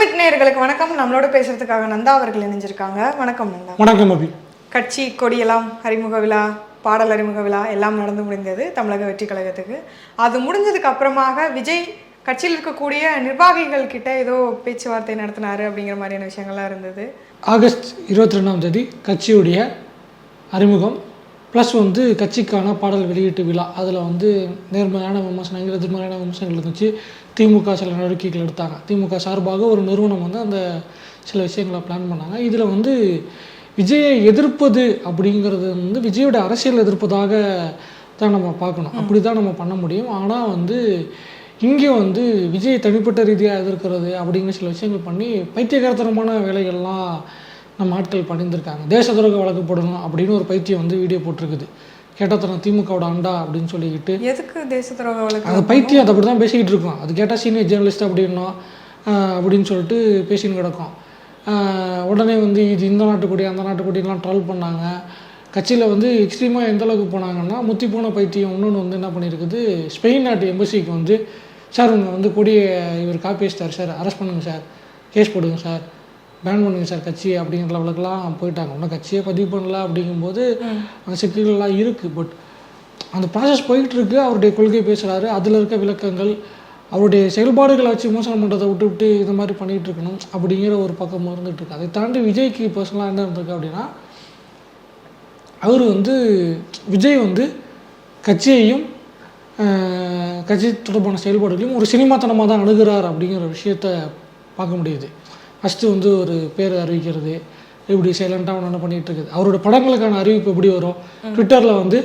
தமிழமிட் நேயர்களுக்கு வணக்கம். நம்மளோட பேசுறதுக்காக நந்தா அவர்கள் இணைஞ்சிருக்காங்க. வணக்கம் நந்தா. வணக்கம் அபி. கட்சி கொடியெல்லாம் அறிமுக விழா பாடல் அறிமுக விழா எல்லாம் நடந்து முடிந்தது தமிழக வெற்றி கழகத்துக்கு. அது முடிஞ்சதுக்கு அப்புறமாக விஜய் கட்சியில் இருக்கக்கூடிய நிர்வாகிகள் கிட்ட ஏதோ பேச்சுவார்த்தை நடத்தினாரு அப்படிங்கிற மாதிரியான விஷயங்கள்லாம் இருந்தது. ஆகஸ்ட் இருபத்தி ரெண்டாம் தேதி கட்சியுடைய அறிமுகம் ப்ளஸ் வந்து கட்சிக்கான பாடல் வெளியீட்டு விழா. அதில் வந்து நேர்மையான விமர்சனங்கள் எதிர்மறையான விமர்சனங்கள் இருந்துச்சு. திமுக சில நடவடிக்கைகள் எடுத்தாங்க. திமுக சார்பாக ஒரு நிறுவனம் வந்து அந்த சில விஷயங்களை பிளான் பண்ணாங்க. இதில் வந்து விஜயை எதிர்ப்பது அப்படிங்கிறது வந்து விஜயோட அரசியல் எதிர்ப்பதாக தான் நம்ம பார்க்கணும். அப்படி தான் நம்ம பண்ண முடியும். ஆனால் வந்து இங்கே வந்து விஜய் தனிப்பட்ட ரீதியாக எதிர்க்கிறது அப்படிங்கிற சில விஷயங்கள் பண்ணி பைத்தியகாரத்தனமான வேலைகள்லாம் நம்ம ஆட்கள் பண்ணியிருந்திருக்காங்க தேச துரோக வழக்கு போடணும் அப்படின்னு ஒரு பைத்தியம் வந்து வீடியோ போட்டிருக்குது. கேட்டத்தனம் திமுகவோட அண்டா அப்படின்னு சொல்லிக்கிட்டு. எதுக்கு தேச துரோக வழக்கு அந்த பைத்தியம் அதை அப்படி தான் பேசிக்கிட்டு இருக்கோம். அது கேட்டால் சீனியர் ஜேர்னலிஸ்ட் அப்படின்னோம் ஆஹ் அப்படின்னு சொல்லிட்டு பேசின்னு கிடக்கும். உடனே வந்து இது இந்த நாட்டுக்குடி அந்த நாட்டுக்குடிலாம் ட்ரால் பண்ணாங்க. கட்சியில் வந்து எக்ஸ்ட்ரீமாக எந்த அளவுக்கு போனாங்கன்னா முத்தி போன பைத்தியம் இன்னொன்று வந்து என்ன பண்ணியிருக்குது ஸ்பெயின் நாட்டு எம்பசிக்கு வந்து சார் உங்க வந்து கொடியை இவர் காப்பி அடிச்சிட்டார் சார். அரெஸ்ட் பண்ணுங்க சார். கேஸ் போடுங்க சார். பேன் பண்ணுங்க சார் கட்சி அப்படிங்கிற லெவலுக்குலாம் போயிட்டாங்க. இன்னும் கட்சியே பதிவு பண்ணல அப்படிங்கும்போது அந்த சிக்கல்கள்லாம் இருக்குது பட் அந்த ப்ராசஸ் போயிட்டுருக்கு. அவருடைய கொள்கை பேசுகிறாரு அதில் இருக்க விளக்கங்கள் அவருடைய செயல்பாடுகளை வச்சு விமர்சனம் பண்ணுறதை விட்டு விட்டு இந்த மாதிரி பண்ணிகிட்டு இருக்கணும் அப்படிங்கிற ஒரு பக்கம் இருந்துகிட்டு இருக்கு. அதை தாண்டி விஜய்க்கு பர்சனலாக என்ன இருந்திருக்கு அப்படின்னா அவர் வந்து விஜய் வந்து கட்சியையும் கட்சி தொடர்பான செயல்பாடுகளையும் ஒரு சினிமாத்தனமாக தான் அணுகிறார் அப்படிங்கிற விஷயத்த பார்க்க முடியுது. ஃபஸ்ட்டு வந்து ஒரு பேர் அறிவிக்கிறது. இப்படி சைலண்ட்டாக ஒன்று என்ன பண்ணிகிட்டு இருக்குது அவரோட படங்களுக்கான அறிவிப்பு எப்படி வரும்? ட்விட்டரில் வந்து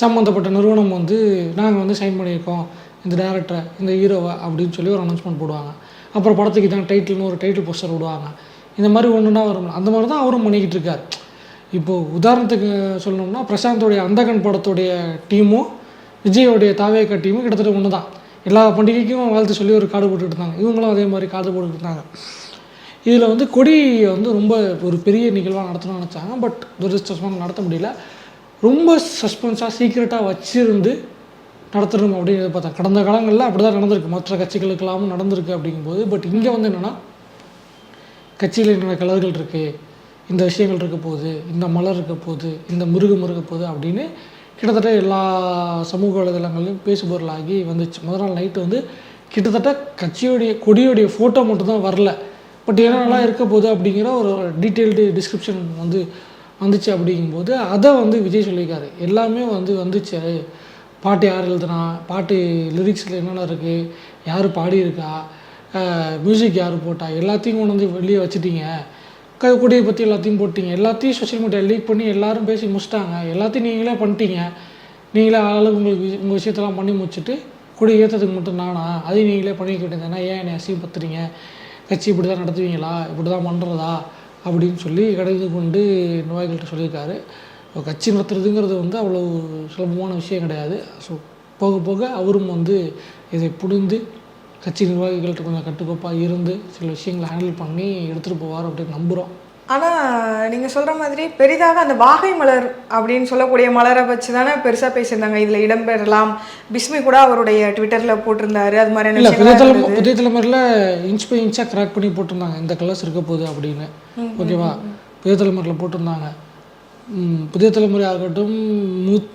சம்மந்தப்பட்ட நிறுவனம் வந்து நாங்கள் வந்து சைன் பண்ணியிருக்கோம். இந்த டேரக்டரை இந்த ஹீரோவை அப்படின்னு சொல்லி ஒரு அனௌன்ஸ்மெண்ட் போடுவாங்க. அப்புறம் படத்துக்கு தான் டைட்டில்னு ஒரு டைட்டில் போஸ்டர் விடுவாங்க. இந்த மாதிரி ஒன்றுனா வரும். அந்த மாதிரி தான் அவரும் பண்ணிக்கிட்டு இருக்கார். இப்போது உதாரணத்துக்கு சொல்லணும்னா பிரசாந்தோடைய அந்தகன் படத்துடைய டீமும் விஜயோடைய தாவேக்கா டீமும் கிட்டத்தட்ட ஒன்று தான் எல்லா பண்டிகைக்கும் வாழ்த்து சொல்லி ஒரு கார்டு போட்டுட்டு இருந்தாங்க. இவங்களும் அதே மாதிரி கார்டு போட்டுட்டு இருந்தாங்க. இதில் வந்து கொடியை வந்து ரொம்ப ஒரு பெரிய நிகழ்வாக நடத்தணும்னு நினச்சாங்க. பட் துரதிருஷ்டமாக நடத்த முடியல. ரொம்ப சஸ்பென்ஸாக சீக்ரெட்டாக வச்சிருந்து நடத்தணும் அப்படின்னு பார்த்தா கடந்த காலங்களில் அப்படி தான் நடந்திருக்கு. மற்ற கட்சிகளுக்கெல்லாமும் நடந்திருக்கு அப்படிங்கும்போது. பட் இங்கே வந்து என்னென்னா கட்சியில் என்னென்ன கலர்கள் இருக்குது இந்த விஷயங்கள் இருக்க போகுது இந்த மலர் இருக்க போகுது இந்த மிருகம் இருக்க போகுது அப்படின்னு கிட்டத்தட்ட எல்லா சமூக வலைதளங்களையும் பேசுபொருளாகி வந்துச்சு. முதல் நாள் நைட்டு வந்து கிட்டத்தட்ட கட்சியோடைய கொடியோடைய ஃபோட்டோ மட்டும் தான் வரல. பட் என்னென்னலாம் இருக்க போகுது அப்படிங்கிற ஒரு டீட்டெயில்டு டிஸ்கிரிப்ஷன் வந்து வந்துச்சு அப்படிங்கும்போது அதை வந்து விஜய் சொல்லியிருக்காரு. எல்லாமே வந்து வந்துச்சு. பாட்டு யார் எழுதுனா பாட்டு லிரிக்ஸில் என்னென்ன இருக்குது யார் பாடியிருக்கா மியூசிக் யார் போட்டா எல்லாத்தையும் கொண்டு வந்து வெளியே வச்சுட்டீங்க. க பற்றி எல்லாத்தையும் போட்டீங்க. எல்லாத்தையும் சோஷியல் மீடியா லீக் பண்ணி எல்லாரும் பேசி முடிச்சிட்டாங்க. எல்லாத்தையும் நீங்களே பண்ணிட்டீங்க. நீங்களே ஆளுக்கு உங்களுக்கு உங்கள் விஷயத்தெல்லாம் பண்ணி முடிச்சுட்டு கொடி ஏற்றதுக்கு மட்டும் நானா அதையும் நீங்களே பண்ணிக்க வேண்டியதுனா ஏன் என்னை அசிங்கப்படுத்துறீங்க? கட்சி இப்படி தான் நடத்துவீங்களா? இப்படி தான் பண்ணுறதா அப்படின்னு சொல்லி கடைந்து கொண்டு நிர்வாகிகள்கிட்ட சொல்லியிருக்காரு. இப்போ கட்சி நடத்துறதுங்கிறது வந்து அவ்வளோ சுலபமான விஷயம் கிடையாது. ஸோ போக போக அவரும் வந்து இதை புரிந்து கட்சி நிர்வாகிகள்கிட்ட கொஞ்சம் கட்டுக்கோப்பாக இருந்து சில விஷயங்களை ஹேண்டில் பண்ணி எடுத்துகிட்டு போவார் அப்படின்னு நம்புகிறோம் ஆனால் நீங்கள் சொல்கிற மாதிரி பெரிதாக அந்த வாகை மலர் அப்படின்னு சொல்லக்கூடிய மலரை வச்சு தானே பெருசாக பேசியிருந்தாங்க. இதில் இடம்பெறலாம் பிஸ்மி கூட அவருடைய ட்விட்டரில் போட்டிருந்தாரு. அது இல்லை புதிய தலைமுறை. புதிய தலைமுறையில் இன்ச் பை இன்ச்சாக கிராக் பண்ணி போட்டிருந்தாங்க. இந்த கலர்ஸ் இருக்க போகுது அப்படின்னு. ஓகேவா? புதிய தலைமுறையில் போட்டிருந்தாங்க. புதிய தலைமுறையாக இருக்கட்டும் மூத்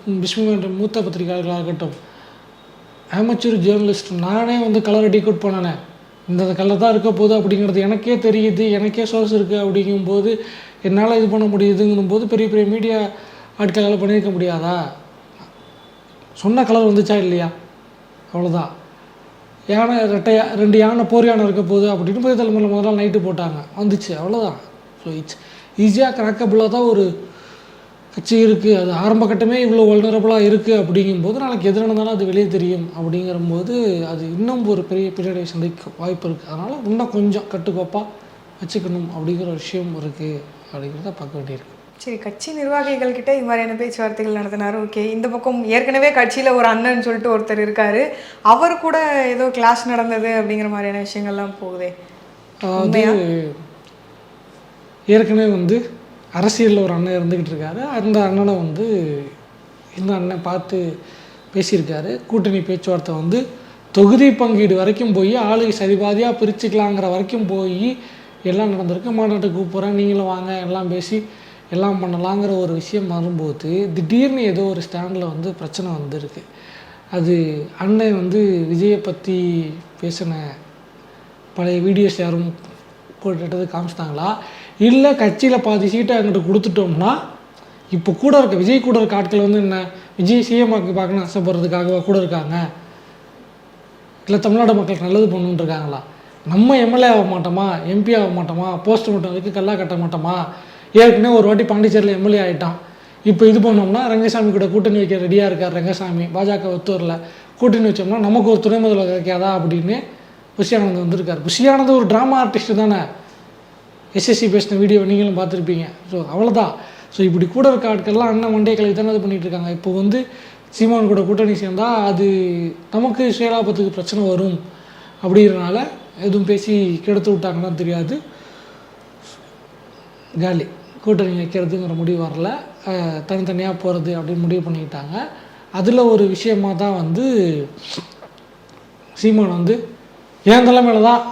என்ற மூத்த பத்திரிகையாளர்களாக இருக்கட்டும் அமச்சூர் ஜேர்னலிஸ்ட் நானே வந்து கலரை டீகோட் பண்ணனே இந்த கலர் தான் இருக்க போகுது அப்படிங்கிறது எனக்கே தெரியுது எனக்கே சோர்ஸ் இருக்குது அப்படிங்கும்போது என்னால் இது பண்ண முடியுதுங்கும் போது பெரிய பெரிய மீடியா ஆட்களால் பண்ணியிருக்க முடியாதா? சொன்ன கலர் வந்துச்சா இல்லையா? அவ்வளோதான் யானை ரெட்டையா ரெண்டு யானை போர் யானை இருக்க போகுது அப்படின்னு புதிய தலைமுறையில் முதல்ல நைட்டு போட்டாங்க. வந்துச்சு அவ்வளோதான் ஸோ இட்ஸ் ஈஸியாக கிராக்கபிளாக தான் ஒரு கட்சி இருக்குது அது ஆரம்ப கட்டமே இவ்வளோ வல்னரபுளாக இருக்குது அப்படிங்கும்போது நாளைக்கு எது நடந்தாலும் அது வெளியே தெரியும் அப்படிங்கிறபோது அது இன்னும் ஒரு பெரிய பின்னடைவை சந்திக்க வாய்ப்பு இருக்குது அதனால் இன்னும் கொஞ்சம் கட்டுக்கோப்பாக வச்சுக்கணும் அப்படிங்கிற ஒரு விஷயம் இருக்குது அப்படிங்கிறத பார்க்க வேண்டியிருக்கு. சரி கட்சி நிர்வாகிகள் கிட்ட இது மாதிரியான பேச்சுவார்த்தைகள் நடத்தினாரு. ஓகே இந்த பக்கம் ஏற்கனவே கட்சியில் ஒரு அண்ணன் சொல்லிட்டு ஒருத்தர் இருக்காரு. அவர் கூட ஏதோ கிளாஸ் நடந்தது அப்படிங்கிற மாதிரியான விஷயங்கள்லாம் போகுதே. ஏற்கனவே வந்து அரசியலில் ஒரு அண்ணன் இருந்துக்கிட்டு இருக்காரு. அந்த அண்ணனை வந்து இந்த அண்ணன் பார்த்து பேசியிருக்காரு. கூட்டணி பேச்சுவார்த்தை வந்து தொகுதி பங்கீடு வரைக்கும் போய் ஆளு சரிபாதியாக பிரிச்சுக்கலாங்கிற வரைக்கும் போய் எல்லாம் நடந்திருக்கு. மாநாட்டுக்கு கூப்பிட்றேன் நீங்களும் வாங்க எல்லாம் பேசி எல்லாம் பண்ணலாங்கிற ஒரு விஷயம் வரும்போது திடீர்னு ஏதோ ஒரு ஸ்டாண்டில் வந்து பிரச்சனை வந்திருக்கு. அது அண்ணன் வந்து விஜயை பற்றி பேசின பழைய வீடியோஸ் யாரும் போட்டுட்டது காமிச்சிட்டாங்களா? இல்லை கட்சியில் பாதி சீட்டை அங்கிட்டு கொடுத்துட்டோம்னா இப்போ கூட இருக்க விஜய் கூட இருக்க ஆட்கள் வந்து என்ன? விஜய் சிஎம்மாக்கு பார்க்கணும் ஆசைப்படுறதுக்காகவா கூட இருக்காங்க? இல்லை தமிழ்நாடு மக்களுக்கு நல்லது பண்ணுன்னு இருக்காங்களா? நம்ம எம்எல்ஏ ஆக மாட்டோமா? எம்பி ஆக மாட்டோமா? போஸ்ட் மட்டும் வரைக்கும் கல்லா கட்ட மாட்டோமா? ஏற்கனவே ஒரு வாட்டி பாண்டிச்சேரியில் எம்எல்ஏ ஆகிட்டான் இப்போ இது பண்ணோம்னா ரங்கசாமி கூட கூட்டணி வைக்க ரெடியாக இருக்கார் ரங்கசாமி. பாஜக ஒத்துவரில் கூட்டணி வச்சோம்னா நமக்கு ஒரு துணை முதல்வர் கிடைக்காதா அப்படின்னு புஷியானந்த் வந்திருக்கார். புஷியானந்த் ஒரு ட்ராமா ஆர்டிஸ்ட் தானே. எஸ்எஸ்சி பேசின வீடியோ நீங்களும் பார்த்துருப்பீங்க. ஸோ அவ்வளோதான் ஸோ இப்படி கூட இருக்க ஆட்கள்லாம் அண்ணன் மண்டே கலவி தானே இது பண்ணிட்டு இருக்காங்க இப்போ வந்து சீமான் கூட கூட்டணி சேர்ந்தால் அது நமக்கு சுயலாபத்துக்கு பிரச்சனை வரும் அப்படிங்கிறனால எதுவும் பேசி கெடுத்து விட்டாங்கன்னா தெரியாது. காலி. கூட்டணி வைக்கிறதுங்கிற முடிவு வரல. தனித்தனியாக போகிறது அப்படின்னு முடிவு பண்ணிக்கிட்டாங்க அதில் ஒரு விஷயமா தான் வந்து சீமான் வந்து என் தலைமையில் தான்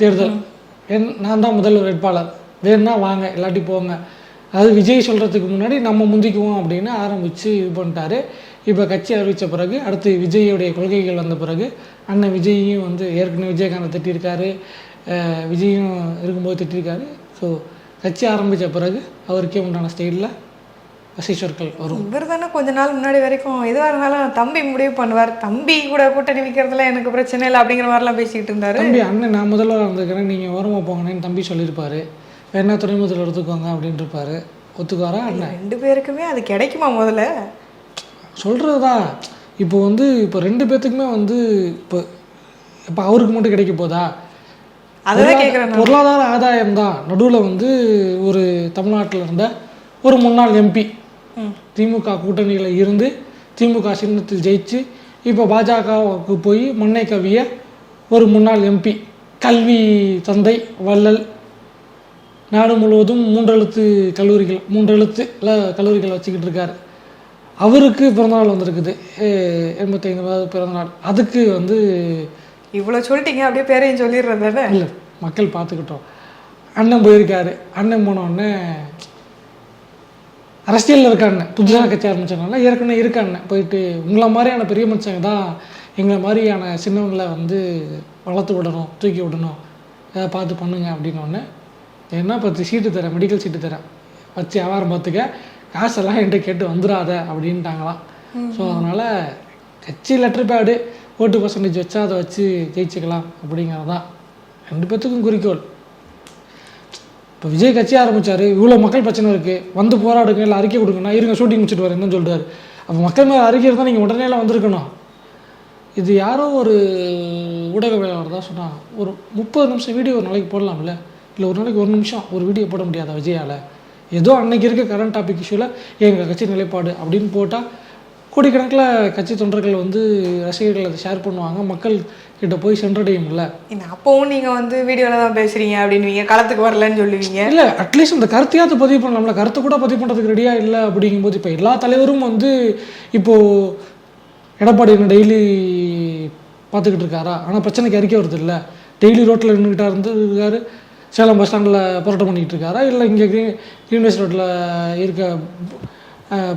தேர்தல்? என் நான் தான் முதல்வர் வேட்பாளர். வேணும்னா வாங்க இல்லாட்டி போங்க. அதாவது விஜய் சொல்கிறதுக்கு முன்னாடி நம்ம முந்திக்குவோம் அப்படின்னு ஆரம்பித்து இது பண்ணிட்டாரு. இப்போ கட்சி அறிவித்த பிறகு அடுத்து விஜய்யுடைய கொள்கைகள் வந்த பிறகு அண்ணன் விஜயையும் வந்து ஏற்கனவே விஜயகாந்தை திட்டியிருக்காரு விஜயும் இருக்கும்போது திட்டியிருக்காரு ஸோ கட்சி ஆரம்பித்த பிறகு அவருக்கே உண்டான ஸ்டைலில் வசை சொற்கள் வரும். இவர் தானே கொஞ்ச நாள் முன்னாடி வரைக்கும் எதுவாக இருந்தாலும் தம்பி முடிவு பண்ணுவார். தம்பி கூட கூட்டணி வைக்கிறதுல எனக்கு பிரச்சனை இல்லை அப்படிங்கிற மாதிரிலாம் பேசிக்கிட்டு இருந்தாரு. தம்பி அண்ணன் நான் முதல்வர் இருந்துக்கிறேன் நீங்கள் ஓரமா போங்கன்னு தம்பி சொல்லியிருப்பாரு. வேணா துணை முதல்வர் எடுத்துக்கோங்க அப்படின்ட்டு இருப்பாரு ஒத்துக்குவாரா அண்ணன்? ரெண்டு பேருக்குமே அது கிடைக்குமா முதல்ல? சொல்கிறது தான் இப்போ வந்து இப்போ ரெண்டு பேர்த்துக்குமே வந்து இப்போ இப்போ அவருக்கு மட்டும் கிடைக்க போதா? பொருளாதார ஆதாயம் தான் நடுவில் வந்து ஒரு தமிழ்நாட்டில் இருந்த ஒரு முன்னாள் எம்பி. திமுக கூட்டணியில் இருந்து திமுக சின்னத்தில் ஜெயிச்சு இப்போ பாஜகவுக்கு போய் மண்ணை கவிய ஒரு முன்னாள் எம்பி கல்வி தந்தை வள்ளல். நாடு முழுவதும் மூன்றெழுத்து கல்லூரிகள் மூன்றெழுத்துல கல்லூரிகள் வச்சுக்கிட்டு இருக்காரு. அவருக்கு பிறந்தநாள் வந்திருக்குது. எ- எண்பத்தைந்தாவது பிறந்தநாள். அதுக்கு வந்து இவ்வளோ சொல்லிட்டீங்க அப்படியே பேரையும் சொல்லிடுறது இல்லை மக்கள் பார்த்துக்கிட்டோம். அண்ணன் போயிருக்காரு. அண்ணன் போன உடனே அரசியலில் இருக்க அண்ணன் புதுசாக கட்சி ஆரம்பிச்சதுனால ஏற்கனவே இருக்க அண்ணன் போயிட்டு உங்களை மாதிரியான பெரிய மனுஷங்க தான் எங்களை மாதிரியான சின்னவங்களை வந்து வளர்த்து விடணும் தூக்கி விடணும். ஏதாவது பார்த்து பண்ணுங்க அப்படின்னோடனே என்ன பத்து? சீட்டு தரேன் மெடிக்கல் சீட்டு தரேன். வச்சு வியாபாரம் பார்த்துக்க. காசெல்லாம் என்கிட்ட கேட்டு வந்துடாத அப்படின்ட்டாங்களாம். ஸோ அதனால் கட்சி லெட்டர் பேடு ஓட்டு பர்சன்டேஜ் வச்சா அதை வச்சு ஜெயிச்சுக்கலாம் அப்படிங்கிறது தான் ரெண்டு பேர்த்துக்கும் குறிக்கோள். இப்போ விஜய் கட்சி ஆரம்பித்தார் இவ்வளோ மக்கள் பிரச்சனை இருக்குது வந்து போராடுங்க இல்லை அறிக்கை கொடுங்கன்னா இருங்க ஷூட்டிங் முடிச்சுட்டு வரேன் சொல்கிறார் அப்போ மக்கள் மேலே அறிக்கை இருந்தால் நீங்கள் உடனே வந்திருக்கணும். இது யாரோ ஒரு ஊடகவியலாளர் தான் சொன்னாங்க. ஒரு முப்பது நிமிஷம் வீடியோ ஒரு நாளைக்கு போடலாம்ல? இல்லை ஒரு நாளைக்கு ஒரு நிமிஷம் ஒரு வீடியோ போட முடியாதா விஜயால்? ஏதோ அன்னைக்கு இருக்க கரண்ட் டாபிக் இஷ்யூவில் எங்கள் கட்சி நிலைப்பாடு அப்படின்னு போட்டால் கோடிக்கணக்கில் கட்சி தொண்டர்கள் வந்து ரசிகர்கள் அதை ஷேர் பண்ணுவாங்க. மக்கள் கிட்ட போய் சென்றடையும்ல என்ன அப்பவும் நீங்க வந்து வீடியோல தான் பேசுறீங்க அப்படின்னுவீங்க களத்துக்கு வரலன்னு சொல்லுவீங்க. இல்லை அட்லீஸ்ட் இந்த கருத்தையாவது பதிவு பண்ணலாம்ல. கருத்தை கூட பதிவு பண்ணுறதுக்கு ரெடியாக இல்லை அப்படிங்கும்போது இப்போ எல்லா தலைவரும் வந்து இப்போது எடப்பாடி என்ன டெய்லி பார்த்துக்கிட்டு இருக்காரா? ஆனால் பிரச்சனைக்கு அறிக்கை வருது இல்லை. டெய்லி ரோட்டில் நின்றுக்கிட்டா இருந்து இருக்காரு. சேலம் பஸ் ஸ்டாண்டில் போராட்டம் பண்ணிக்கிட்டு இருக்காரா? இல்லை இங்கே க்ரீன் க்ரீன்வேஸ் ரோட்டில் இருக்க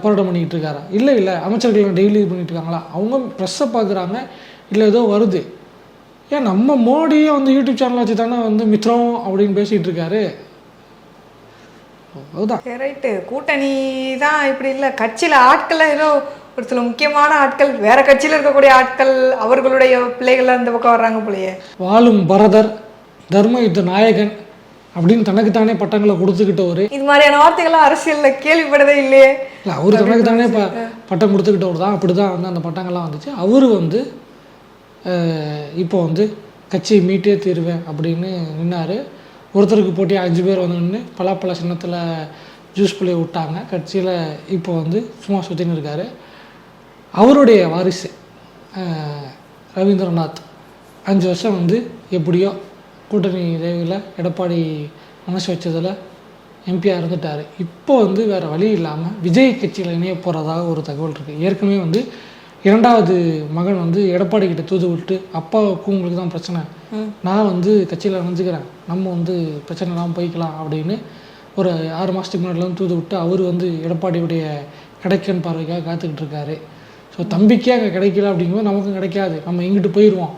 போராட்டம் பண்ணிக்கிட்டு இருக்காரா? இல்லை இல்லை. அமைச்சர்கள் டெய்லி இது பண்ணிட்டு இருக்காங்களா? அவங்க ப்ரெஸ்ஸை பார்க்குறாங்க. இல்லை ஏதோ வருது. ஏன் நம்ம மோடியே வந்து யூடியூப் சேனல் வச்சு தானே வந்து மித்ரம் அப்படின்னு பேசிகிட்டு இருக்காரு. அதுதான் ரைட்டு கூட்டணி தான் இப்படி இல்லை. கட்சியில் ஆட்கள் ஏதோ ஒரு சில முக்கியமான ஆட்கள் வேற கட்சியில் இருக்கக்கூடிய ஆட்கள் அவர்களுடைய பிள்ளைகள் அந்த பக்கம் வர்றாங்க போலயே. வாழும் பரதர் தர்ம யுத்த நாயகன் அப்படின்னு தனக்குத்தானே பட்டங்களை கொடுத்துக்கிட்ட ஒரு இது மாதிரியான வார்த்தைகள்லாம் அரசியல்ல கேள்விப்படவே இல்லையே. இல்லை அவர் தனக்கு தானே பட்டம் கொடுத்துக்கிட்டவர் தான். அப்படி தான் வந்து அந்த பட்டங்கள்லாம் வந்துச்சு. அவர் வந்து இப்போ வந்து கட்சியை மீட்டே தீருவேன் அப்படின்னு நின்னார். ஒருத்தருக்கு போட்டி அஞ்சு பேர் வந்து நின்று பலாப்பழ சின்னத்தில் ஜூஸ் பிள்ளைய விட்டாங்க. கட்சியில் இப்போ வந்து சும்மா சுற்றின்னு இருக்காரு. அவருடைய வாரிசு ரவீந்திரநாத் அஞ்சு வருஷம் வந்து எப்படியோ கூட்டணி ரேவியில் எடப்பாடி மனசு வச்சதில் எம்பியாக இருந்துட்டார். இப்போ வந்து வேறு வழி இல்லாமல் விஜய் கட்சியில் இணைய போகிறதாக ஒரு தகவல் இருக்குது ஏற்கனவே வந்து இரண்டாவது மகன் வந்து எடப்பாடி கிட்ட தூது விட்டு அப்பாவுக்கும் உங்களுக்கு தான் பிரச்சனை. நான் வந்து கட்சியில் இணைஞ்சுக்கிறேன் நம்ம வந்து பிரச்சனை இல்லாமல் போய்க்கலாம் அப்படின்னு ஒரு ஆறு மாதத்துக்கு முன்னாடிலாம் தூது விட்டு அவர் வந்து எடப்பாடியுடைய கிடைக்கன் பார்வைக்காக காத்துக்கிட்டு இருக்காரு. ஸோ தம்பிக்கே அங்கே கிடைக்கல அப்படிங்கும்போது நமக்கும் கிடைக்காது. நம்ம இங்கிட்டு போயிடுவோம்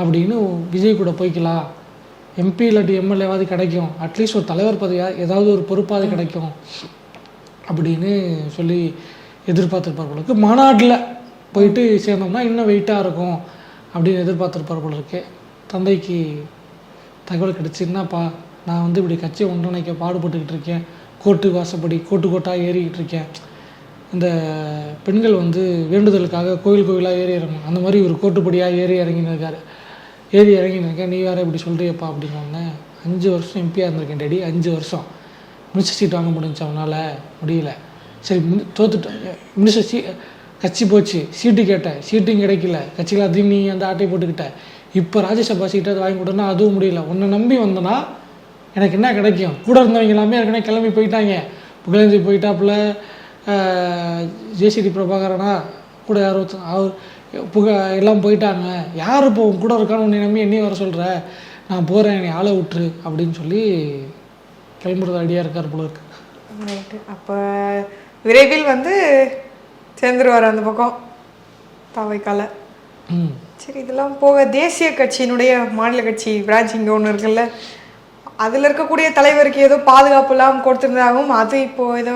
அப்படின்னு விஜய் கூட போய்க்கலாம். எம்பி இல்லாட்டி எம்எல்ஏவாவது கிடைக்கும். அட்லீஸ்ட் ஒரு தலைவர் பதவியா ஏதாவது ஒரு பொறுப்பாவது கிடைக்கும் அப்படின்னு சொல்லி எதிர்பார்த்துருப்பார் போல இருக்கு. மாநாட்டில் போயிட்டு சேர்ந்தோம்னா இன்னும் வெயிட்டாக இருக்கும் அப்படின்னு எதிர்பார்த்துருப்பார் போல இருக்கு. தந்தைக்கு தகவல் கிடச்சி என்னப்பா நான் வந்து இப்படி கட்சியை ஒன்றிணைக்க பாடுபட்டுக்கிட்டு இருக்கேன். கோர்ட்டு வாசப்படி கோட்டு கோட்டாக ஏறிக்கிட்டு இருக்கேன். இந்த பெண்கள் வந்து வேண்டுதலுக்காக கோயில் கோயிலாக ஏறி இறங்கணும். அந்த மாதிரி ஒரு கோட்டுப்படியாக ஏறி இறங்கினிருக்காரு. ஏறி இறங்கின்னு இருக்கேன் நீ வேற இப்படி சொல்கிறியப்பா அப்படின்னு அஞ்சு வருஷம் எம்பியாக இருந்திருக்கேன் டேடி அஞ்சு வருஷம். மினிஸ்டர் சீட் வாங்க முடிஞ்சு அவனால் முடியல. சரி மினி தோத்துட்டேன் மினிஸ்டர் சீட் கட்சி போச்சு சீட்டு கேட்டேன். சீட்டும் கிடைக்கல. கட்சியில் அதையும் நீ அந்த ஆட்டை போட்டுக்கிட்ட. இப்போ ராஜ்யசபா சீட்டை அதை வாங்கி கொடுன்னா அதுவும் முடியல. உன்னை நம்பி வந்தனா எனக்கு என்ன கிடைக்கும்? கூட இருந்தவங்க எல்லாமே ஏற்கனவே கிளம்பி போயிட்டாங்க. புகழஞ்சி போயிட்டாப்புல ஜேசிடி பிரபாகரனா? கூட யார் அவர் புக எல்லாம் போயிட்டாங்க. யார் இப்போ உன் கூட இருக்கான்னு உன்னை நம்பி என்னையும் வர சொல்கிற நான் போகிறேன் என்னை ஆளை விட்டுரு அப்படின்னு சொல்லி கிளம்புறது ஐடியா இருக்கார் போல இருக்கு. அப்போ விரைவில் வந்து சேர்ந்துருவார் அந்த பக்கம். தவைக்கால சரி இதெல்லாம் போக தேசிய கட்சியினுடைய மாநில கட்சி பிரான்ச் இங்கே ஒன்று இருக்குல்ல. அதில் இருக்கக்கூடிய தலைவருக்கு ஏதோ பாதுகாப்பு எல்லாம் கொடுத்திருந்தாகவும் அது இப்போ ஏதோ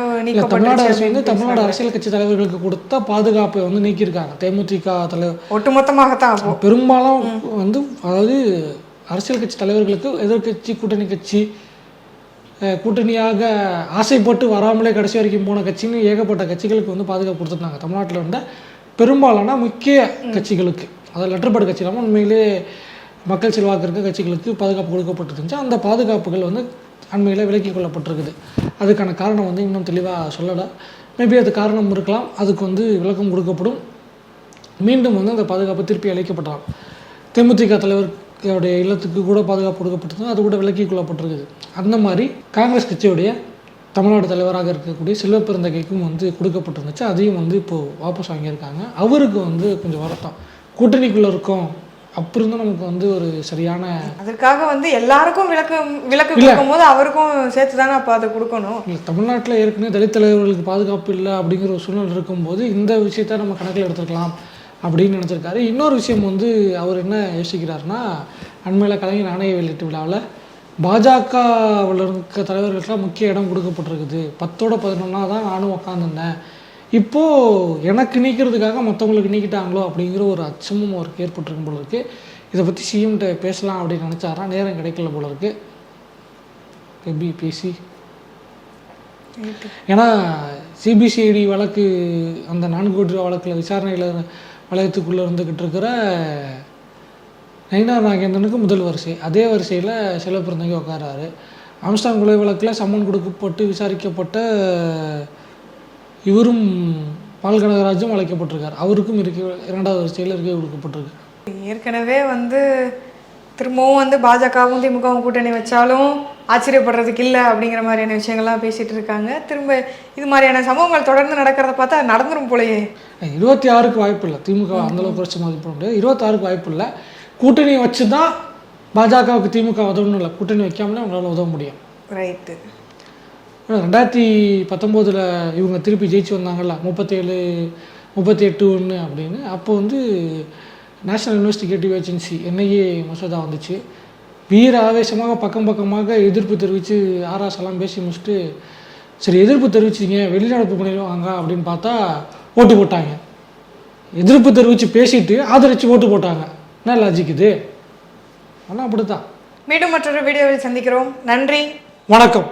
தமிழ்நாடு அரசு வந்து தமிழ்நாடு அரசியல் கட்சி தலைவர்களுக்கு கொடுத்த பாதுகாப்பை வந்து நீக்கியிருக்காங்க. தேமுதிக தலைவர் ஒட்டுமொத்தமாகத்தான் பெரும்பாலும் வந்து அதாவது அரசியல் கட்சி தலைவர்களுக்கு எதிர்க்கட்சி கூட்டணி கட்சி கூட்டணியாக ஆசைப்பட்டு வராமலே கடைசி வரைக்கும் போன கட்சின்னு ஏகப்பட்ட கட்சிகளுக்கு வந்து பாதுகாப்பு கொடுத்துருந்தாங்க தமிழ்நாட்டில் இருந்த பெரும்பாலான முக்கிய கட்சிகளுக்கு அதாவது லெட்டர்பேர்டு கட்சி இல்லாமல் உண்மையிலே மக்கள் செல்வாக்கு இருக்க கட்சிகளுக்கு பாதுகாப்பு கொடுக்கப்பட்டிருந்துச்சு அந்த பாதுகாப்புகள் வந்து அண்மையில் விலக்கிக் கொள்ளப்பட்டிருக்குது. அதுக்கான காரணம் வந்து இன்னும் தெளிவாக சொல்லலை. மேபி அது காரணம் இருக்கலாம். அதுக்கு வந்து விளக்கம் கொடுக்கப்படும். மீண்டும் வந்து அந்த பாதுகாப்பு திருப்பி அளிக்கப்படலாம். தேமுதிக தலைவருடைய இல்லத்துக்கு கூட பாதுகாப்பு கொடுக்கப்பட்டது அது கூட விலக்கிக் கொள்ளப்பட்டிருக்குது. அந்த மாதிரி காங்கிரஸ் கட்சியுடைய தமிழ்நாடு தலைவராக இருக்கக்கூடிய செல்வ பெருந்தகைக்கும் வந்து கொடுக்கப்பட்டிருந்துச்சு. அதையும் வந்து இப்போது வாபஸ் வாங்கியிருக்காங்க. அவருக்கு வந்து கொஞ்சம் வருத்தம் கூட்டணிக்குள்ளே இருக்கோம் அப்புறம் தான் நமக்கு வந்து ஒரு சரியான அதற்காக வந்து எல்லாருக்கும் விளக்கு விளக்கு கொடுக்கும் போது அவருக்கும் சேர்த்து தானே அப்போ அதை கொடுக்கணும். இல்லை தமிழ்நாட்டில் ஏற்கனவே தலித் தலைவர்களுக்கு பாதுகாப்பு இல்லை அப்படிங்கிற ஒரு சூழ்நிலை இருக்கும்போது இந்த விஷயத்த நம்ம கணக்கில் எடுத்துக்கலாம். அப்படின்னு நினச்சிருக்காரு. இன்னொரு விஷயம் வந்து அவர் என்ன யோசிக்கிறாருன்னா அண்மையில் கலைஞர் நாணய வெளியீட்டு விழாவில் பாஜகவில் இருக்க தலைவர்களுக்கெல்லாம் முக்கிய இடம் கொடுக்கப்பட்டிருக்குது. பத்தோட பதினொன்னா தான் நானும் உக்காந்துருந்தேன். இப்போது எனக்கு நீக்கிறதுக்காக மற்றவங்களுக்கு நீக்கிட்டாங்களோ அப்படிங்கிற ஒரு அச்சமும் அவருக்கு ஏற்பட்டிருக்கும் போல இருக்கு. இதை பற்றி சிஎம்கிட்ட பேசலாம் அப்படின்னு நினச்சாரா? நேரம் கிடைக்கல போல இருக்கு. எப்படி பேசி. ஏன்னா சிபிசிஐடி வழக்கு அந்த நான்கு கோடி ரூபா வழக்கில் விசாரணையில் வளையத்துக்குள்ளே இருந்துக்கிட்டு இருக்கிற நயினார் நாகேந்திரனுக்கு முதல் வரிசை. அதே வரிசையில் செல்வப்பிறந்தங்க உட்காராரு ஆம்ஸ்டாங் கொலை வழக்கில் சம்மன் கொடுக்கப்பட்டு விசாரிக்கப்பட்ட இவரும் பால் கனகராஜும் அழைக்கப்பட்டிருக்கார். அவருக்கும் இருக்க இரண்டாவது வரிசையில் இருக்க கொடுக்கப்பட்டிருக்கு. ஏற்கனவே வந்து திரும்பவும் வந்து பாஜகவும் திமுகவும் கூட்டணி வச்சாலும் ஆச்சரியப்படுறதுக்கு இல்லை அப்படிங்கிற மாதிரியான விஷயங்கள்லாம் பேசிட்டு இருக்காங்க. திரும்ப இது மாதிரியான சம்பவங்கள் தொடர்ந்து நடக்கிறத பார்த்தா நடந்துரும் போலயே. இருபத்தி ஆறுக்கு வாய்ப்பு இல்லை. திமுக அந்தளவுக்கு குறைச்சி மதிப்பிட முடியாது இருபத்தாறுக்கு வாய்ப்பு இல்லை. கூட்டணி வச்சு தான் பாஜகவுக்கு திமுக உதவணும் இல்லை. கூட்டணி வைக்காமலே அவங்களால உதவ முடியும். ரைட்டு ரெண்டாயிரத்தி பத்தொம்போதில் இவங்க திருப்பி ஜெயிச்சு வந்தாங்கல்ல. முப்பத்தேழு முப்பத்தி எட்டு ஒன்று அப்படின்னு. அப்போ வந்து நேஷனல் இன்வெஸ்டிகேட்டிவ் ஏஜென்சி என்ஐஏ மசோதா வந்துச்சு. வீர ஆவேசமாக பக்கம் பக்கமாக எதிர்ப்பு தெரிவித்து ஆர்ஆஸ் எல்லாம் பேசி முடிச்சுட்டு சரி எதிர்ப்பு தெரிவிச்சிங்க வெளிநடப்பு பண்ணிடுவாங்க அப்படின்னு பார்த்தா ஓட்டு போட்டாங்க. எதிர்ப்பு தெரிவித்து பேசிட்டு ஆதரித்து ஓட்டு போட்டாங்க. என்ன லாஜிக் இது? ஆனால் அப்படி தான் மீண்டும் மற்றொரு வீடியோவில் சந்திக்கிறோம். நன்றி. வணக்கம்.